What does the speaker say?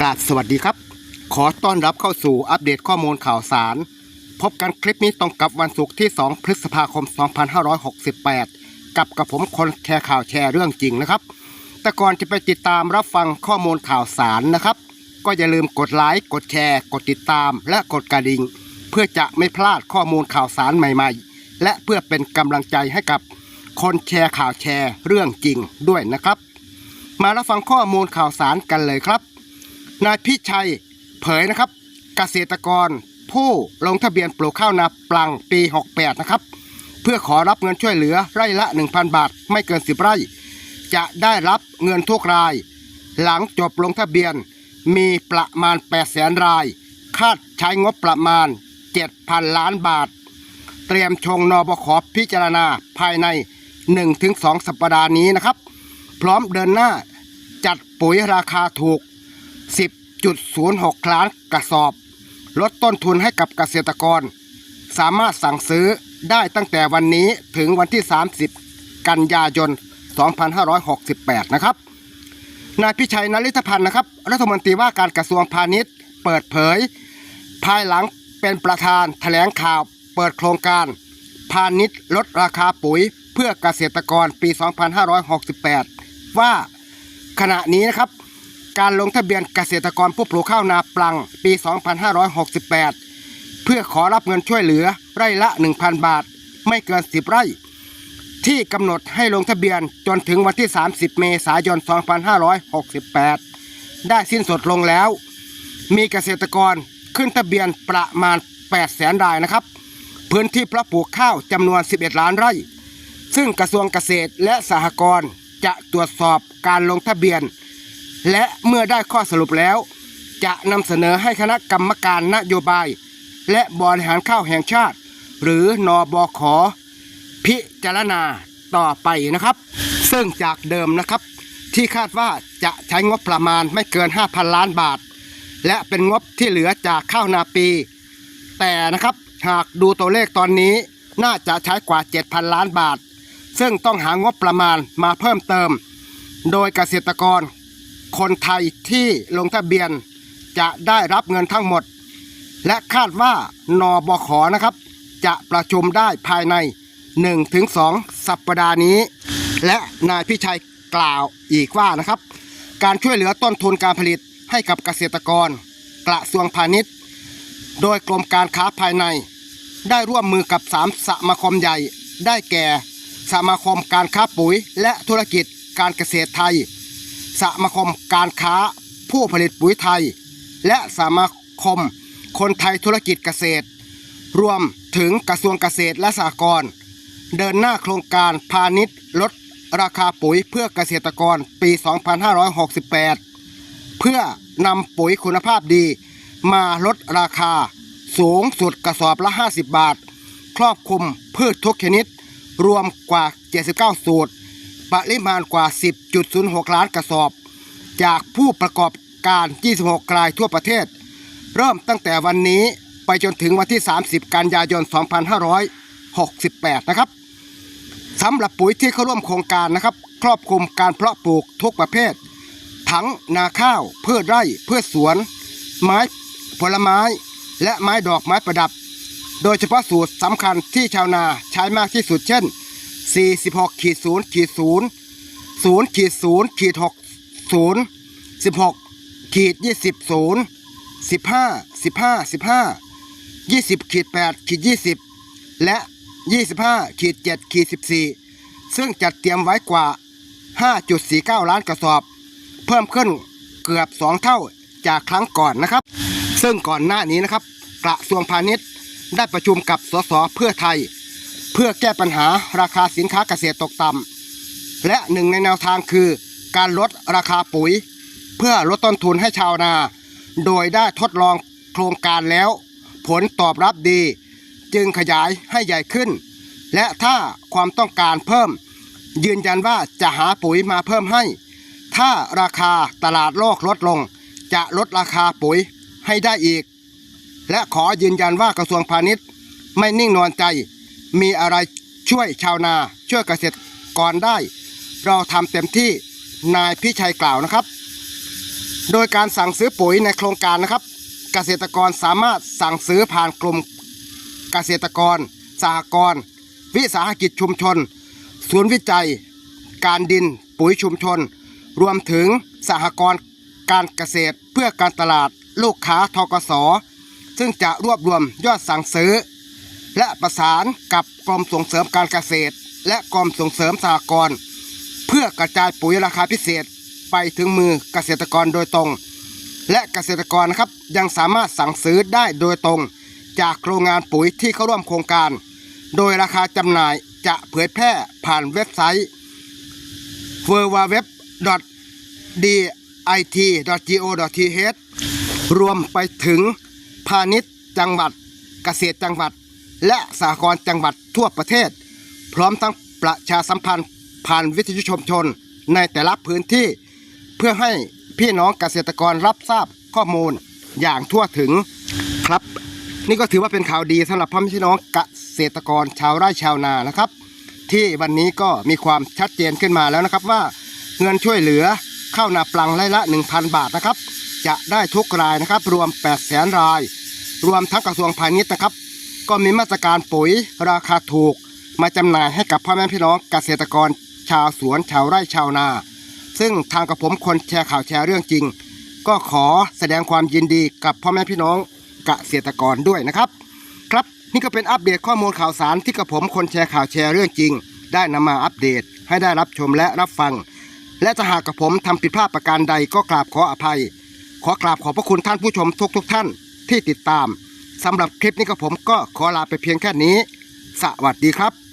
กราบสวัสดีครับ ขอต้อนรับเข้าสู่อัปเดตข้อมูลข่าวสาร พบกันคลิปนี้ตรงกับวันศุกร์ที่ 2 พฤษภาคม 2568 กับกับผมคนแชร์ข่าวแชร์เรื่องจริงนะครับ แต่ก่อนจะไปติดตามรับฟังข้อมูลข่าวสารนะครับ ก็อย่าลืมกดไลค์กดแชร์ กดติดตาม และกดกระดิ่ง เพื่อจะไม่พลาดข้อมูลข่าวสารใหม่ๆ และเพื่อเป็นกำลังใจให้กับคนแชร์ข่าวแชร์เรื่องจริงด้วยนะครับ มารับฟังข้อมูลข่าวสารกันเลยครับ นายพิชัยเผยนะครับ เกษตรกรผู้ลงทะเบียนปลูกข้าวนาปลังปี 68 นะครับ เพื่อขอรับเงินช่วยเหลือไร่ละ 1,000 บาท ไม่เกิน 10 ไร่ จะได้รับเงินทุกราย หลังจบลงทะเบียนมีประมาณ 8 แสนราย คาดใช้งบประมาณ 7,000 ล้านบาท เตรียมชงนบขพิจารณาภายใน 1-2 สัปดาห์นี้นะครับ พร้อมเดินหน้าจัดปุ๋ยราคาถูก 10.06 ล้านกระสอบ ลดต้นทุนให้กับเกษตรกร สามารถสั่งซื้อได้ตั้งแต่วันนี้ถึงวันที่ 30 กันยายน 2568 นะครับ นายพิชัยนริธพันธ์นะครับ รัฐมนตรีว่าการกระทรวงพาณิชย์ เปิดเผย ภายหลังเป็นประธานแถลงข่าวเปิดโครงการ พาณิชย์ลดราคาปุ๋ยเพื่อเกษตรกรปี 2568 ว่าขณะนี้นะครับ การลงทะเบียนเกษตรกรผู้ปลูกข้าวนาปลังปี 2568 เพื่อขอรับเงินช่วยเหลือไร่ละ 1,000 บาท ไม่เกิน 10 ไร่ ที่กำหนดให้ลงทะเบียนจนถึงวันที่ 30 เมษายน 2568 ได้สิ้นสุดลงแล้ว มีเกษตรกรขึ้นทะเบียนประมาณ 8 แสนรายนะครับ พื้นที่เพาะปลูกข้าวจำนวน 11 ล้านไร่ ซึ่งกระทรวงเกษตรและสหกรณ์จะตรวจสอบการลงทะเบียน และเมื่อได้ข้อสรุปแล้ว จะนำเสนอให้คณะกรรมการนโยบาย และบริหารข้าวแห่งชาติ หรือนอบอขอพิจารณาต่อไปนะครับ ซึ่งจากเดิมนะครับ ที่คาดว่าจะใช้งบประมาณไม่เกิน 5,000 ล้านบาท และเป็นงบที่เหลือจากข้าวนาปี แต่นะครับหากดูตัวเลขตอนนี้น่าจะใช้กว่า 7,000 ล้านบาท ซึ่งต้องหางบประมาณมาเพิ่มเติม โดยเกษตรกร คนไทยที่ลงทะเบียนจะได้รับเงินทั้งหมด และคาดว่านบขนะครับ จะประชุมได้ภายใน 1-2 สัปดาห์นี้ และนายพิชัยกล่าวอีกว่านะครับ การช่วยเหลือต้นทุนการผลิตให้กับเกษตรกร กระทรวงพาณิชย์ โดยกรมการค้าภายใน ได้ร่วมมือกับสามสมาคมใหญ่ได้แก่ สมาคมการค้าปุ๋ยและธุรกิจการเกษตรไทย สมาคมการค้าผู้ผลิตปุ๋ยไทย และสมาคมคนไทยธุรกิจเกษตร รวมถึงกระทรวงเกษตรและสหกรณ์เดินหน้าโครงการพาณิชย์ลดราคาปุ๋ยเพื่อเกษตรกรปี 2568 เพื่อนำปุ๋ยคุณภาพดี มาลดราคา สูงสุดกระสอบละ 50 บาท ครอบคลุมพืชทุกชนิด รวมกว่า 79 สูตร ปริมาณกว่า 10.06 ล้านกระสอบ จากผู้ประกอบการ 26 รายทั่วประเทศ เริ่มตั้งแต่วันนี้ไปจนถึงวันที่ 30 กันยายน 2568 นะครับสำหรับปุ๋ยที่เข้าร่วมโครงการนะครับ ครอบคลุมการเพาะปลูกทุกประเภท ทั้งนาข้าวพืชไร่พืชสวน ไม้ผลไม้ และไม้ดอกไม้ประดับ โดยเฉพาะสูตรสำคัญที่ชาวนาใช้มากที่สุดเช่น 46ขีด0ขีด0 0ขีด0ขีด6 0 16ขีด20 0 15 15 15 20ขีด8ขีด20และ25ขีด7ขีด14ซึ่งจัดเตรียมไว้กว่า5.49ล้านกระสอบ เพิ่มขึ้นเกือบ2เท่าจากครั้งก่อนนะครับ ซึ่งก่อนหน้านี้นะครับ กระทรวงพาณิชย์ได้ประชุมกับสสเพื่อไทย พื่อแก้ปัญหาราคาสินค้าเกษตรตกต่ำและหนึ่งในแนวทางคือ การลดราคาปุ๋ย เพื่อลดต้นทุนให้ชาวนา โดยได้ทดลองโครงการแล้ว ผลตอบรับดี จึงขยายให้ใหญ่ขึ้น และถ้าความต้องการเพิ่ม ยืนยันว่าจะหาปุ๋ยมาเพิ่มให้ ถ้าราคาตลาดโลกลดลง จะลดราคาปุ๋ยให้ได้อีก และขอยืนยันว่ากระทรวงพาณิชย์ ไม่นิ่งนอนใจ มีอะไรช่วยชาวนาช่วยเกษตรกรได้ เราทำเต็มที่นายพิชัยกล่าวนะครับ โดยการสั่งซื้อปุ๋ยในโครงการนะครับ เกษตรกรสามารถสั่งซื้อผ่านกลุ่มเกษตรกร สหกรณ์วิสาหกิจชุมชน ศูนย์วิจัย การดินปุ๋ยชุมชน รวมถึงสหกรณ์การเกษตรเพื่อการตลาดลูกค้าทกส ซึ่งจะรวบรวมยอดสั่งซื้อ และประสานกับกรมส่งเสริมการเกษตร และกรมส่งเสริมสหกรณ์เพื่อกระจายปุ๋ยราคาพิเศษไปถึงมือเกษตรกรโดยตรง และเกษตรกรนะครับยังสามารถสั่งซื้อได้โดยตรง จากโรงงานปุ๋ยที่เข้าร่วมโครงการ โดยราคาจำหน่ายจะเผยแพร่ผ่านเว็บไซต์ www.dit.go.th รวมไปถึงพาณิชย์จังหวัดเกษตรจังหวัด และสหกรณ์จังหวัดทั่วประเทศ พร้อมทั้งประชาสัมพันธ์ผ่านวิทยุชุมชนในแต่ละพื้นที่ เพื่อให้พี่น้องเกษตรกรรับทราบข้อมูลอย่างทั่วถึงครับ นี่ก็ถือว่าเป็นข่าวดีสำหรับพ่อแม่พี่น้องเกษตรกรชาวไร่ชาวนานะครับ ที่วันนี้ก็มีความชัดเจนขึ้นมาแล้วนะครับว่าเงินช่วยเหลือเข้านาปลังไร่ละ 1,000 บาทนะครับ จะได้ทุกรายนะครับ รวม 8 0 0แสนราย รวมทั้งกระทรวงพาณิชย์นะครับ ก็มีมาตรการปุ๋ยราคาถูก มาจำหน่ายให้กับพ่อแม่พี่น้องเกษตรกร ชาวสวนชาวไร่ชาวนา ซึ่งทางกับผมคนแชร์ข่าวแชร์เรื่องจริง ก็ขอแสดงความยินดีกับพ่อแม่พี่น้องเกษตรกรด้วยนะครับ ครับนี่ก็เป็นอัปเดตข้อมูลข่าวสารที่กับผมคนแชร์ข่าวแชร์เรื่องจริง ได้นำมาอัปเดตให้ได้รับชมและรับฟัง และถ้าหากกับผมทำผิดพลาดประการใดก็กราบขออภัย ขอกราบขอบพระคุณท่านผู้ชมทุกๆทท่านที่ติดตาม สำหรับคลิปนี้ก็ผมก็ขอลาไปเพียงแค่นี้ สวัสดีครับ